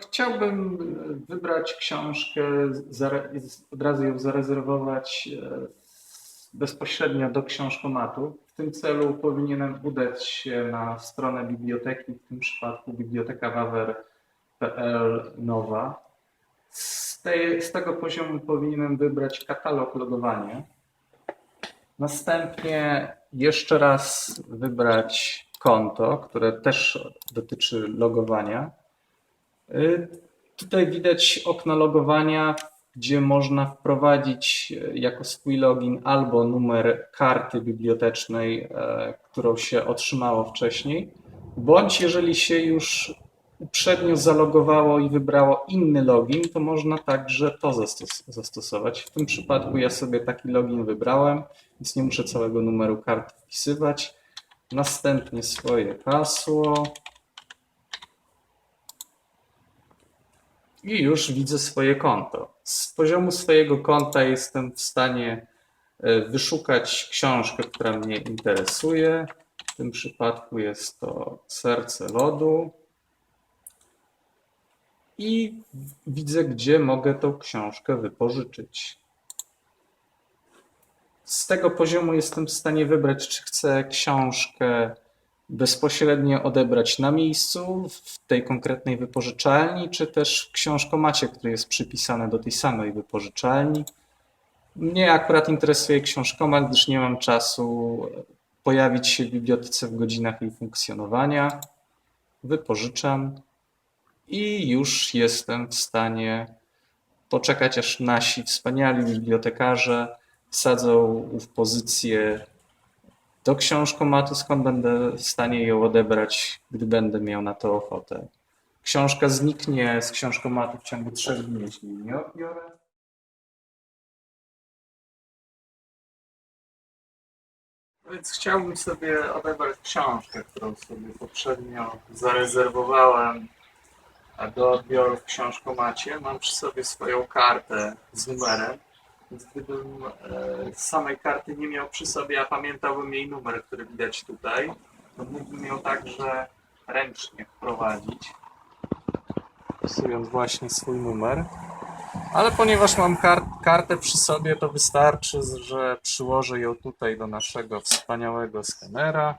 Chciałbym e, wybrać książkę, od razu ją zarezerwować e, bezpośrednio do książkomatu. W tym celu powinienem udać się na stronę biblioteki, w tym przypadku biblioteka wawer.pl nowa. Z, tej, z tego poziomu powinienem wybrać katalog logowania. Następnie jeszcze raz wybrać konto, które też dotyczy logowania. Y, Tutaj widać okno logowania, gdzie można wprowadzić e, jako swój login albo numer karty bibliotecznej, e, którą się otrzymało wcześniej, bądź jeżeli się już uprzednio zalogowało i wybrało inny login, to można także to zastos- zastosować. W tym przypadku ja sobie taki login wybrałem, więc nie muszę całego numeru karty wpisywać. Następnie swoje hasło. I już widzę swoje konto. Z poziomu swojego konta jestem w stanie e, wyszukać książkę, która mnie interesuje. W tym przypadku jest to Serce Lodu. I widzę, gdzie mogę tą książkę wypożyczyć. Z tego poziomu jestem w stanie wybrać, czy chcę książkę bezpośrednio odebrać na miejscu w tej konkretnej wypożyczalni, czy też w książkomacie, który jest przypisany do tej samej wypożyczalni. Mnie akurat interesuje książkomat, gdyż nie mam czasu pojawić się w bibliotece w godzinach jej funkcjonowania. Wypożyczam i już jestem w stanie poczekać, aż nasi wspaniali bibliotekarze wsadzą w pozycję do książkomatu, skąd będę w stanie ją odebrać, gdy będę miał na to ochotę. Książka zniknie z książkomatu w ciągu trzech dni, jeśli nie odbiorę. Więc chciałbym sobie odebrać książkę, którą sobie poprzednio zarezerwowałem do odbioru w książkomacie. Mam przy sobie swoją kartę z numerem. Więc gdybym e, z samej karty nie miał przy sobie, a pamiętałbym jej numer, który widać tutaj, to mógłbym ją także ręcznie wprowadzić, wpisując właśnie swój numer. Ale ponieważ mam kar- kartę przy sobie, to wystarczy, że przyłożę ją tutaj do naszego wspaniałego skanera.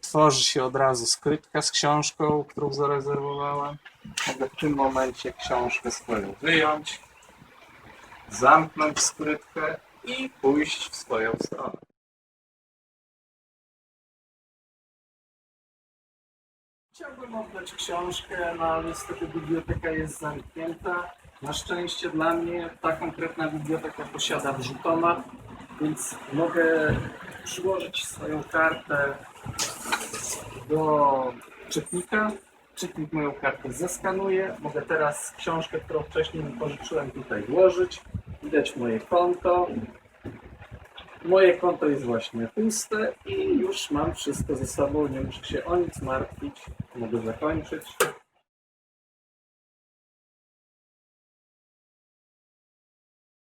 Tworzy się od razu skrytka z książką, którą zarezerwowałem. Mogę w tym momencie książkę swoją wyjąć zamknąć skrytkę i pójść w swoją stronę. Chciałbym oddać książkę, no ale niestety biblioteka jest zamknięta. Na szczęście dla mnie ta konkretna biblioteka posiada wrzutomat, więc mogę przyłożyć swoją kartę do czytnika. Czytnik moją kartę zeskanuje. Mogę teraz książkę, którą wcześniej pożyczyłem, tutaj włożyć. Widać moje konto. Moje konto jest właśnie puste i już mam wszystko ze sobą. Nie muszę się o nic martwić. Mogę zakończyć.